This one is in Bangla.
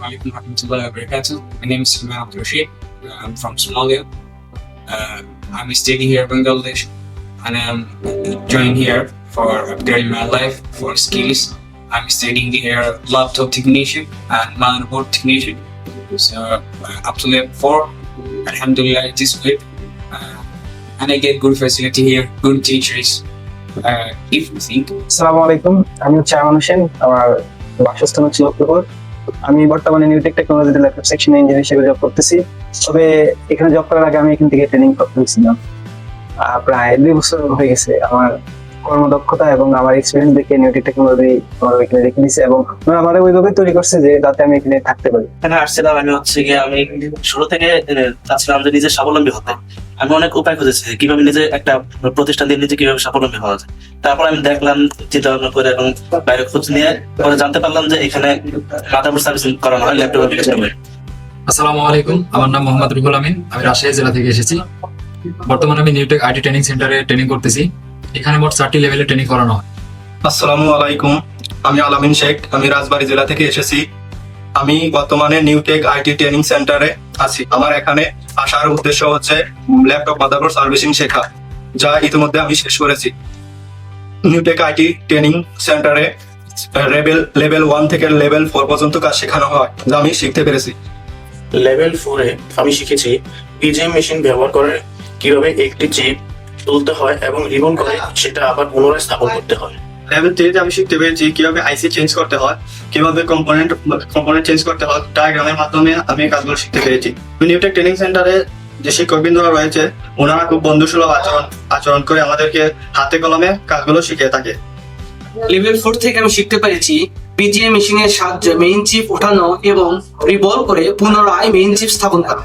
alaikum warahmatullahi wabarakatuh. My name is Salman Abdul Rashid. Uh, I'm from Somalia. Uh, I'm studying here in Bangladesh and I'm joined here for upgrading my life for skills. I'm studying here laptop technician and motherboard technician. So uh, up to level 4. Alhamdulillah, it is good. Uh, and I get good facility here, good teachers. Uh, if you think আসসালামু আলাইকুম আমি হচ্ছে আমান হোসেন আমার বাসস্থান হচ্ছে লক্ষ্মীপুর আমি বর্তমানে নিউটেক টেকনোলজিতে ল্যাপটপ সেকশন ইঞ্জিনিয়ার হিসেবে জব করতেছি। তবে এখানে জব করার আগে আমি এখান থেকে ট্রেনিং করতেছিলাম প্রায় দুই বছর হয়ে গেছে আমার কর্মদক্ষতা এবং আমার এক্সপিরিয়েন্স দেখে নিউটেক টেকনোলজি আমার এখানে রেখে দিয়েছে এবং ওরা আমার ওইভাবে তৈরি করছে যে যাতে আমি এখানে থাকতে পারি। এখানে আসছিলাম, আমি হচ্ছে গিয়ে আমি শুরু থেকে চাচ্ছিলাম যে নিজে স্বাবলম্বী হতে। আমি অনেক উপায় খুঁজেছি কীভাবে নিজে একটা প্রতিষ্ঠান দিয়ে নিজে কীভাবে স্বাবলম্বী হওয়া যায়। তারপর আমি দেখলাম চিন্তা ভাবনা করে এবং বাইরে খোঁজ নিয়ে পরে জানতে পারলাম যে এখানে মাদারবোর্ড সার্ভিসিং করানো হয় ল্যাপটপ আসসালামু আলাইকুম আমার নাম মোহাম্মদ রুহুল আমিন। আমি রাজশাহী জেলা থেকে এসেছি। বর্তমানে আমি নিউটেক আইটি ট্রেনিং সেন্টারে ট্রেনিং করতেছি। এখানে মোট চারটি লেভেলে ট্রেনিং করানো হয়। আসসালামু আলাইকুম আমি আলামিন শেখ। আমি রাজবাড়ী জেলা থেকে এসেছি। আমি বর্তমানে নিউটেক আইটি ট্রেনিং সেন্টারে আছি। আমার এখানে আসার উদ্দেশ্য হচ্ছে ল্যাপটপ মাদারবোর্ড সার্ভিসিং শেখা, যা ইতিমধ্যে আমি শেষ করেছি। নিউটেক আইটি ট্রেনিং সেন্টারে লেভেল লেভেল ওয়ান থেকে লেভেল ফোর পর্যন্ত কাজ শেখানো হয়, যা আমি শিখতে পেরেছি। লেভেল ফোরে আমি শিখেছি পিজিএম মেশিন ব্যবহার করে কীভাবে একটি চিপ তুলতে হয় এবং রিবন করে সেটা আবার পুনরায় স্থাপন করতে হয়। লেভেল থ্রিতে আমি শিখতে পেরেছি কীভাবে আইসি চেঞ্জ করতে হয়, কীভাবে কম্পোনেন্ট কম্পোনেন্ট চেঞ্জ করতে হয় ডায়াগ্রামের মাধ্যমে আমি কাজগুলো শিখতে পেরেছি। নিউটেক ট্রেনিং সেন্টারে যে শিক্ষকবৃন্দরা রয়েছে, ওনারা খুব বন্ধুসুলভ আচরণ আচরণ করে আমাদেরকে হাতে কলমে কাজগুলো শিখিয়ে থাকে। লেভেল ফোর থেকে আমি শিখতে পেরেছি পিজিএ মেশিনের সাহায্যে মেইন চিপ ওঠানো এবং রিভলভ করে পুনরায় মেইন চিপ স্থাপন করা।